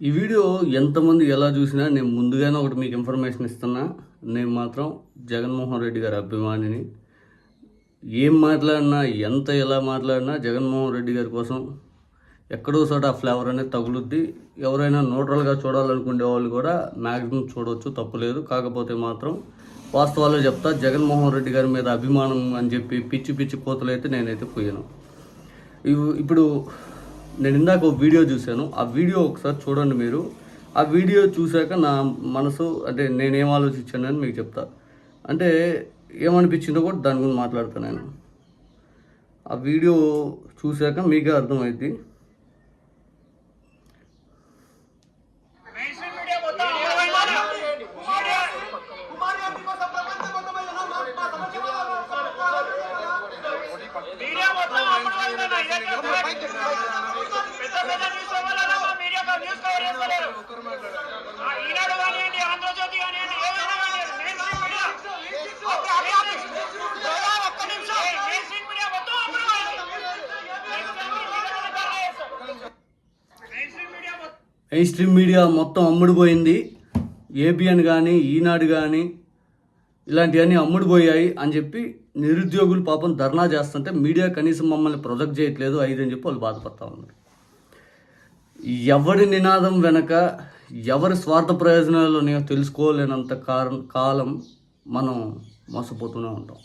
ఈ వీడియో ఎంతమంది ఎలా చూసినా నేను ముందుగానే ఒకటి మీకు ఇన్ఫర్మేషన్ ఇస్తున్నా. నేను మాత్రం జగన్మోహన్ రెడ్డి గారి అభిమానిని. ఏం మాట్లాడినా ఎంత ఎలా మాట్లాడినా జగన్మోహన్ రెడ్డి గారి కోసం ఎక్కడో చోట ఆ ఫ్లేవర్ అనేది తగులుద్ది. ఎవరైనా న్యూట్రల్గా చూడాలనుకునే వాళ్ళు కూడా మ్యాక్సిమం చూడవచ్చు తప్పులేదు కాకపోతే మాత్రం వాస్తవాలు చెప్తా జగన్మోహన్ రెడ్డి గారి మీద అభిమానం అని చెప్పి పిచ్చి పిచ్చి కోతలైతే నేనైతే పోయాను ఇప్పుడు నేను ఇందాక ఒక వీడియో చూశాను. ఆ వీడియో ఒకసారి చూడండి మీరు. ఆ వీడియో చూశాక నా మనసు అంటే నేనేం అని మీకు చెప్తా. అంటే ఏమనిపించిందో కూడా దాని గురించి మాట్లాడతాను నేను. ఆ వీడియో చూశాక మీకే అర్థమైంది మెయిన్ స్ట్రీమ్ మీడియా మొత్తం అమలైందా? మీడియా మీడియా మొత్తం అమలైందన్న. ఇదే కాదు. పెద్ద పెద్ద న్యూస్ ఛానళ్ళలో మా మీడియా కా- న్యూస్ కవర్ చేస్తలేరు. ఆ ఈనాడు కానివ్వండి, ఆంధ్రజ్యోతి కానివ్వండి, ఏదైనా కానివ్వండి, మెయిన్ స్ట్రీమ్ మీడియా. ఒక్క నిమిషం. మెయిన్ స్ట్రీమ్ మీడియా మొత్తం అమ్ముడుపోయింది. ఏబిఎన్ కానీ ఈనాడు కానీ ఇలాంటివన్నీ అమ్ముడుపోయాయి అని చెప్పి నిరుద్యోగులు పాపం ధర్నా చేస్తుంటే మీడియా కనీసం మమ్మల్ని ప్రొజెక్ట్ చేయట్లేదు ఐదు అని చెప్పి వాళ్ళు బాధపడతా ఉన్నారు. ఎవరి నినాదం వెనక ఎవరి స్వార్థ ప్రయోజనాలు ఉన్నాయో తెలుసుకోలేనంత కారం కాలం మనం మోసపోతూనే ఉంటాం.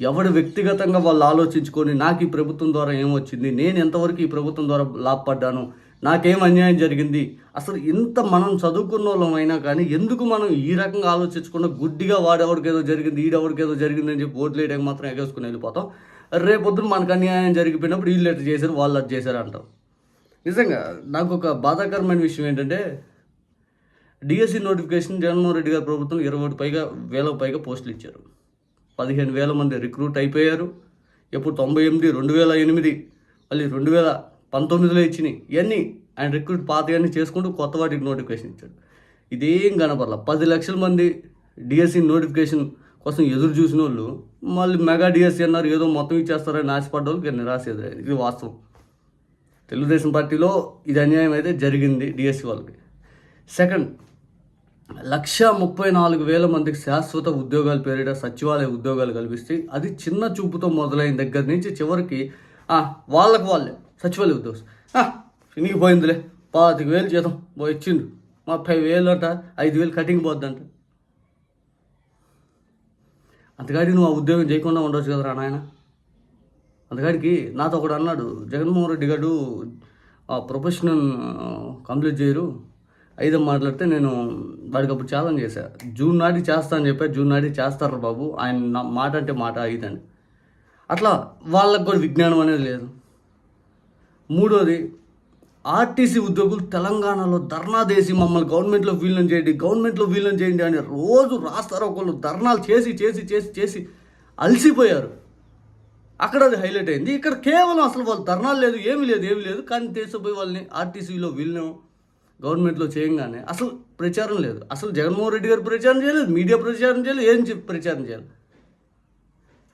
ఎవడు వ్యక్తిగతంగా వాళ్ళు ఆలోచించుకొని నాకు ఈ ప్రభుత్వం ద్వారా ఏమొచ్చింది నేను ఎంతవరకు ఈ ప్రభుత్వం ద్వారా లాభపడ్డాను నాకేం అన్యాయం జరిగింది అసలు ఇంత మనం చదువుకున్న వాళ్ళం అయినా కానీ ఎందుకు మనం ఈ రకంగా ఆలోచించకుండా గుడ్డిగా వాడెవడికి ఏదో జరిగింది ఈడెవరికేదో ఏదో జరిగింది అని చెప్పి ఓట్లు వేయడానికి మాత్రం ఎగేసుకుని వెళ్ళిపోతాం. రేపొద్దున మనకు అన్యాయం జరిగిపోయినప్పుడు వీళ్ళు ఎట్లా చేశారు వాళ్ళు అది చేశారు అంటారు నిజంగా నాకు ఒక బాధాకరమైన విషయం ఏంటంటే డిఎస్సి నోటిఫికేషన్ జగన్మోహన్ రెడ్డి గారి ప్రభుత్వం ఇరవై పైగా వేలకు పైగా పోస్టులు ఇచ్చారు. పదిహేను వేల మంది రిక్రూట్ అయిపోయారు. ఎప్పుడు తొంభై ఎనిమిది రెండు వేల ఎనిమిది మళ్ళీ రెండు వేల పంతొమ్మిదిలో ఇచ్చినాయి. ఇవన్నీ ఆయన రిక్రూట్ పాతయన్నీ చేసుకుంటూ కొత్త వాటికి నోటిఫికేషన్ ఇచ్చాడు. ఇదేం కనపడాల. పది లక్షల మంది డిఎస్సి నోటిఫికేషన్ కోసం ఎదురు చూసిన వాళ్ళు మళ్ళీ మెగా డిఎస్సి అన్నారు ఏదో మొత్తం ఇచ్చేస్తారని ఆశపడ్డ వాళ్ళకి నిరాశ ఎదురైంది ఇది వాస్తవం. తెలుగుదేశం పార్టీలో ఇది అన్యాయం అయితే జరిగింది డిఎస్సి వాళ్ళకి. సెకండ్ లక్ష ముప్పై నాలుగు వేల మందికి శాశ్వత ఉద్యోగాల పేరిట సచివాలయ ఉద్యోగాలు కల్పిస్తే అది చిన్న చూపుతో మొదలైన దగ్గర నుంచి చివరికి వాళ్ళకు వాళ్ళే సచివాలయ ఉద్యోగం. ఇంటికి పోయిందిలే. పాతిక వేలు జీతం పోయి ఇచ్చిండు. ముప్పై వేలు అంట ఐదు వేలు కటింగ్ పోద్దంట. అంతకాడికి నువ్వు ఆ ఉద్యోగం చేయకుండా ఉండొచ్చు కదరా నాయన. అంతగాడికి నాతో ఒకడు అన్నాడు జగన్మోహన్ రెడ్డి గారు ఆ ప్రొఫెషనల్ కంప్లీట్ చేయరు. ఐదో మాట్లాడితే నేను వాడికి అప్పుడు ఛాలెంజ్ చేశా. జూన్ నాటికి చేస్తా అని చెప్పా జూన్ నాటికి చేస్తారు బాబు? ఆయన మాట అంటే మాట ఐదని అట్లా వాళ్ళకు కూడా విజ్ఞానం అనేది లేదు. మూడోది ఆర్టీసీ ఉద్యోగులు తెలంగాణలో ధర్నా చేసి మమ్మల్ని గవర్నమెంట్లో వీలం చేయండి గవర్నమెంట్లో వీలం చేయండి అని రోజు రాస్తారు ఒకళ్ళు ధర్నాలు చేసి చేసి చేసి చేసి అలసిపోయారు. అక్కడ అది హైలైట్ అయింది. ఇక్కడ కేవలం అసలు వాళ్ళు ధర్నాలు లేదు ఏమీ లేదు ఏమీ లేదు. కానీ తీసుకుపోయి వాళ్ళని ఆర్టీసీలో వీళ్ళను గవర్నమెంట్లో చేయంగానే అసలు ప్రచారం లేదు. అసలు జగన్మోహన్ రెడ్డి గారు ప్రచారం చేయలేదు మీడియా ప్రచారం చేయలేదు ఏం చెప్పి ప్రచారం చేయాలి?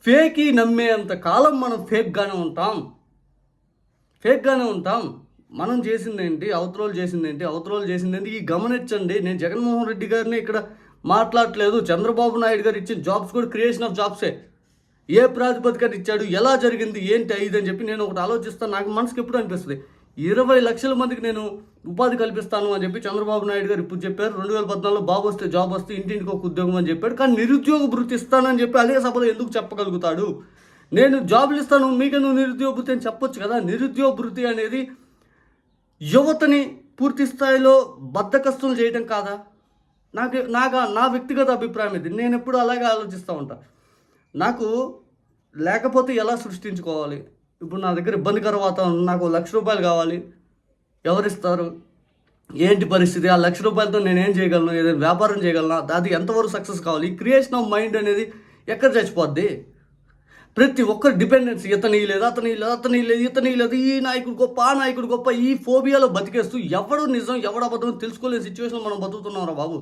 ఫేక్ నమ్మేంత కాలం మనం ఫేక్గానే ఉంటాం. ఫేక్గానే ఉంటాం. మనం చేసిందేంటి అవతరోలు చేసింది చేసిందేంటి అవతరోలు ఈ గమనించండి. నేను జగన్మోహన్ రెడ్డి గారిని ఇక్కడ మాట్లాడలేదు. చంద్రబాబు నాయుడు గారు ఇచ్చిన జాబ్స్ కూడా క్రియేషన్ ఆఫ్ జాబ్సే. ఏ ప్రాతిపదికన ఇచ్చాడు ఎలా జరిగింది ఏంటి ఐదు అని చెప్పి నేను ఒకటి ఆలోచిస్తాను. నాకు మనసుకి ఎప్పుడు అనిపిస్తుంది? ఇరవై లక్షల మందికి నేను ఉపాధి కల్పిస్తాను అని చెప్పి చంద్రబాబు నాయుడు గారు ఇప్పుడు చెప్పారు. రెండు వేల పద్నాలుగులో బాబు వస్తే జాబ్ వస్తే ఇంటింటికి ఒక ఉద్యోగం అని చెప్పాడు. కానీ నిరుద్యోగ భృతి ఇస్తానని చెప్పి అదే సభలో ఎందుకు చెప్పగలుగుతాడు? నేను జాబులు ఇస్తాను మీకెందుకు నిరుద్యోగ భృతి అని చెప్పొచ్చు కదా? నిరుద్యోగ భృతి అనేది యువతని పూర్తి స్థాయిలో బద్దకస్తులు చేయడం కాదా? నాకు నాకు నా వ్యక్తిగత అభిప్రాయం ఇది. నేను ఎప్పుడు అలాగే ఆలోచిస్తూ ఉంటా. నాకు లేకపోతే ఎలా సృష్టించుకోవాలి? ఇప్పుడు నా దగ్గర ఇబ్బందికర వాతావరణం నాకు లక్ష రూపాయలు కావాలి. ఎవరిస్తారు ఏంటి పరిస్థితి? ఆ లక్ష రూపాయలతో నేను ఏం చేయగలను? ఏదైనా వ్యాపారం చేయగలనా? అది ఎంతవరకు సక్సెస్ కావాలి? ఈ క్రియేషన్ ఆఫ్ మైండ్ అనేది ఎక్కడ చచ్చిపోద్ది? ప్రతి ఒక్కరు డిపెండెన్సీ ఇతని లేదు అతని లేదు అతని లేదు ఇతని లేదు. ఈ నాయకుడు గొప్ప ఆ నాయకుడు గొప్ప ఈ ఫోబియాలో బతికేస్తూ ఎవడు నిజం ఎవడు అబద్ధం తెలుసుకోలేని సిచ్యువేషన్ మనం బతుకుతున్నాం రా బాబు.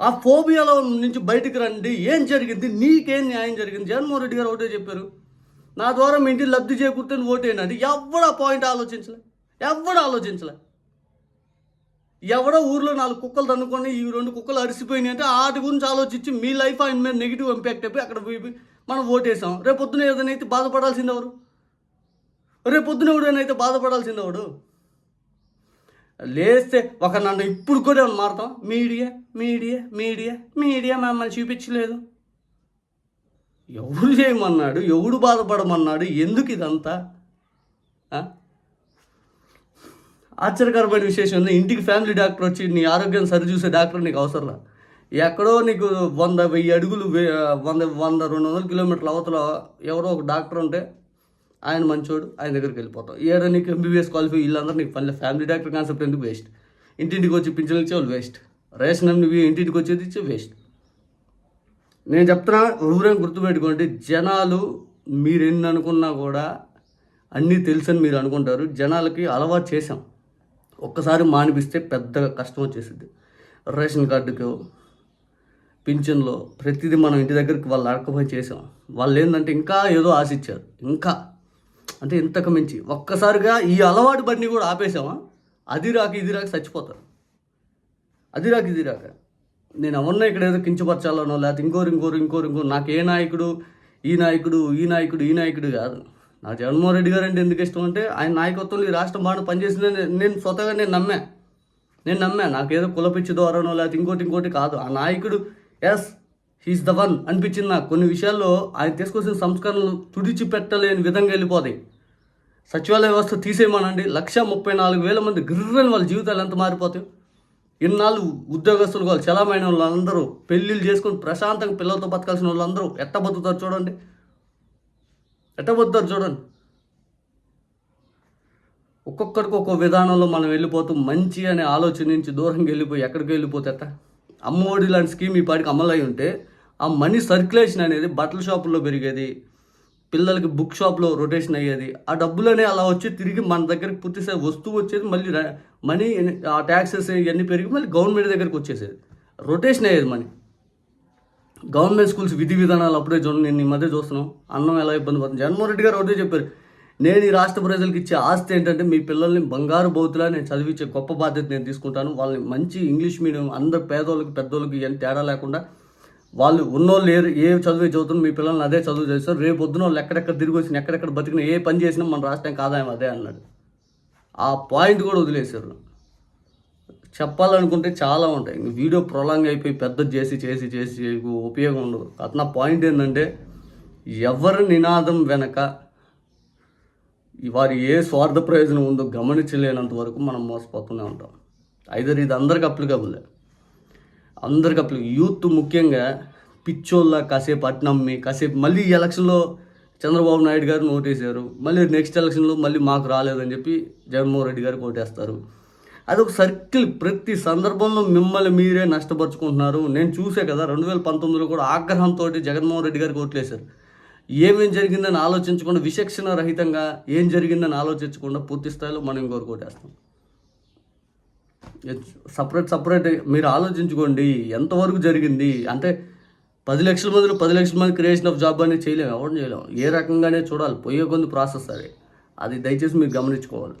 ఆ ఫోబియాలో నుంచి బయటికి రండి. ఏం జరిగింది? నీకేం న్యాయం జరిగింది? జగన్మోహన్ రెడ్డి గారు ఒకటే చెప్పారు. నా ద్వారా మీ ఇంటికి లబ్ధి చేకూర్తని ఓటేనండి ఎవడు పాయింట్ ఆలోచించలే? ఎవడ ఆలోచించలే? ఎవడో ఊర్లో నాలుగు కుక్కలు తన్నుకొని ఈ రెండు కుక్కలు అరిసిపోయినాయి అంటే వాటి గురించి ఆలోచించి మీ లైఫ్ ఆయన మీద నెగిటివ్ ఇంపాక్ట్ అయిపోయి అక్కడ పోయి మనం ఓటేసాం. రేపు పొద్దున ఏదైనా అయితే బాధపడాల్సింది ఎవరు? రేపు పొద్దున ఎవడైనా బాధపడాల్సింది ఎవడు? లేస్తే ఒక నన్ను ఇప్పుడు కూడా మారుతాం మీడియా మీడియా మీడియా మీడియా మమ్మల్ని చూపించలేదు. ఎవడు చేయమన్నాడు? ఎవడు బాధపడమన్నాడు? ఎందుకు ఇదంతా? ఆశ్చర్యకరమైన విశేషం ఉంది ఇంటికి ఫ్యామిలీ డాక్టర్ వచ్చి నీ ఆరోగ్యం సరిచూసే డాక్టర్ నీకు అవసరంలా ఎక్కడో నీకు వంద వెయ్యి అడుగులు వే- వంద వంద రెండు వందల కిలోమీటర్ల అవతల ఎవరో ఒక డాక్టర్ ఉంటే ఆయన మంచోడు ఆయన దగ్గరికి వెళ్ళిపోతాం. ఏదో నీకు ఎంబీబీఎస్ క్వాలిఫై వీళ్ళందరూ నీకు పల్లె ఫ్యామిలీ డాక్టర్ కాన్సెప్ట్ ఎందుకు వేస్ట్ ఇంటింటికి వచ్చి పింఛన్లు ఇచ్చే వాళ్ళు వేస్ట్ రేషన్ ఎంబీ ఇంటింటికి వచ్చేది ఇచ్చే వేస్ట్ నేను చెప్తున్నా ఊరేం గుర్తుపెట్టుకోండి జనాలు మీరెన్ని అనుకున్నా కూడా అన్నీ తెలుసని మీరు అనుకుంటారు. జనాలకి అలవాటు చేసాం ఒక్కసారి మానిపిస్తే పెద్దగా కష్టం వచ్చేసింది రేషన్ కార్డుకు పింఛన్లో ప్రతిదీ మనం ఇంటి దగ్గరికి వాళ్ళు అడకపోయి చేసాం వాళ్ళు ఏంటంటే ఇంకా ఏదో ఆశించారు ఇంకా. అంటే ఇంతకు మించి. ఒక్కసారిగా ఈ అలవాటు బండి కూడా ఆపేసామా అది రాక ఇది రాక చచ్చిపోతారు. అది రాక ఇది రాక. నేను ఎవరినో ఇక్కడ ఏదో కించపరచాలనో లేకపోతే ఇంకోరు ఇంకోరు ఇంకోరు ఇంకోరు నాకు ఏ నాయకుడు ఈ నాయకుడు ఈ నాయకుడు ఈ నాయకుడు కాదు. నా జగన్మోహన్ రెడ్డి గారు అంటే ఎందుకు ఇష్టం అంటే ఆయన నాయకత్వంలో ఈ రాష్ట్రం బాగా పనిచేసిందని నేను- నేను స్వతగా నేను నమ్మా. నేను నమ్మా. నాకేదో కులపిచ్చి ద్వారానో లేకపోతే ఇంకోటి ఇంకోటి కాదు. ఆ నాయకుడు ఎస్ హీస్ ద వన్ అనిపించింది నాకు. కొన్ని విషయాల్లో ఆయన తీసుకొచ్చిన సంస్కరణలు తుడిచిపెట్టలేని విధంగా వెళ్ళిపోతాయి. సచివాలయ వ్యవస్థ తీసేయమనండి. లక్ష ముప్పై నాలుగు వేల మంది గిర్రని వాళ్ళ జీవితాలు ఎంత మారిపోతాయి. ఇన్నాళ్ళు ఉద్యోగస్తులు వాళ్ళు చలమైన వాళ్ళందరూ పెళ్ళిళ్ళు చేసుకొని ప్రశాంతంగా పిల్లలతో బతకాల్సిన వాళ్ళందరూ ఎట్ట బతుకుతారు చూడండి. ఎట్ట బతుకుతారు చూడండి. ఒక్కొక్కడికి ఒక్కొక్క విధానంలో మనం వెళ్ళిపోతూ మంచి అనే ఆలోచన నుంచి దూరంగా వెళ్ళిపోయి ఎక్కడికి వెళ్ళిపోతే ఎట్ట? అమ్మఒడి లాంటి స్కీమ్ ఈ పాటికి అమలు అయి ఉంటే ఆ మనీ సర్క్యులేషన్ అనేది బట్టల షాపుల్లో పెరిగేది పిల్లలకి బుక్ షాప్లో రొటేషన్ అయ్యేది ఆ డబ్బులనే అలా వచ్చి తిరిగి మన దగ్గరికి పూర్తిసే వస్తువు వచ్చేది మళ్ళీ మనీ ఆ ట్యాక్సెస్ ఇవన్నీ పెరిగి మళ్ళీ గవర్నమెంట్ దగ్గరికి వచ్చేసేది. రొటేషన్ అయ్యేది మనీ. గవర్నమెంట్ స్కూల్స్ విధి విధానాలు అప్పుడే చూడండి నేను ఈ మధ్య చూస్తున్నాం. అన్నం ఎలా ఇబ్బంది పడుతుంది? జగన్మోహన్ రెడ్డి గారు ఒకటే చెప్పారు నేను ఈ రాష్ట్ర ప్రజలకు ఇచ్చే ఆస్తి ఏంటంటే మీ పిల్లల్ని బంగారు బౌతులా నేను చదివించే గొప్ప బాధ్యత నేను తీసుకుంటాను. వాళ్ళని మంచి ఇంగ్లీష్ మీడియం అందరు పేదోళ్ళకి పెద్దోళ్ళకి ఎంత తేడా లేకుండా వాళ్ళు ఉన్నోళ్ళు ఏ ఏ చదువు చదువుతున్నారు మీ పిల్లల్ని అదే చదువు చేస్తారు. రేపు పొద్దున వాళ్ళు ఎక్కడెక్కడ తిరిగి వచ్చిన ఎక్కడెక్కడ బతికిన ఏ పని చేసినా మన రాష్ట్రానికి ఆదాయం అదే అన్నాడు. ఆ పాయింట్ కూడా వదిలేశారు. చెప్పాలనుకుంటే చాలా ఉంటాయి. ఇంక వీడియో ప్రొలాంగ్ అయిపోయి పెద్ద చేసి చేసి చేసి ఉపయోగం ఉండదు. అతను పాయింట్ ఏంటంటే ఎవరి నినాదం వెనక వారి ఏ స్వార్థ ప్రయోజనం ఉందో గమనించలేనంత వరకు మనం మోసపోతూనే ఉంటాం. ఐదర్ ఇది అందరికి అప్లికబులే అందరికి అప్లి యూత్ ముఖ్యంగా పిచ్చోళ్ళ కాసేపు అట్నమ్మి కాసేపు మళ్ళీ ఎలక్షన్లో చంద్రబాబు నాయుడు గారు ఓటేశారు మళ్ళీ నెక్స్ట్ ఎలక్షన్లో మళ్ళీ మాకు రాలేదని చెప్పి జగన్మోహన్ రెడ్డి గారికి ఓటేస్తారు అది ఒక సర్కిల్ ప్రతి సందర్భంలో మిమ్మల్ని మీరే నష్టపరుచుకుంటున్నారు. నేను చూసే కదా రెండు వేల పంతొమ్మిదిలో కూడా ఆగ్రహంతో జగన్మోహన్ రెడ్డి గారికి ఓట్లేశారు ఏమేం జరిగిందని ఆలోచించకుండా విచక్షణ రహితంగా ఏం జరిగిందని ఆలోచించకుండా పూర్తి స్థాయిలో మనం ఇంకోరు కోటేస్తాం. సపరేట్ సపరేట్ మీరు ఆలోచించుకోండి. ఎంతవరకు జరిగింది? అంటే పది లక్షల మందిలో పది లక్షల మంది క్రియేషన్ ఆఫ్ జాబ్ అనేది చేయలేము ఎవరు చేయలేము. ఏ రకంగానే చూడాలి పోయే కొంత ప్రాసెస్ అది. అది దయచేసి మీరు గమనించుకోవాలి.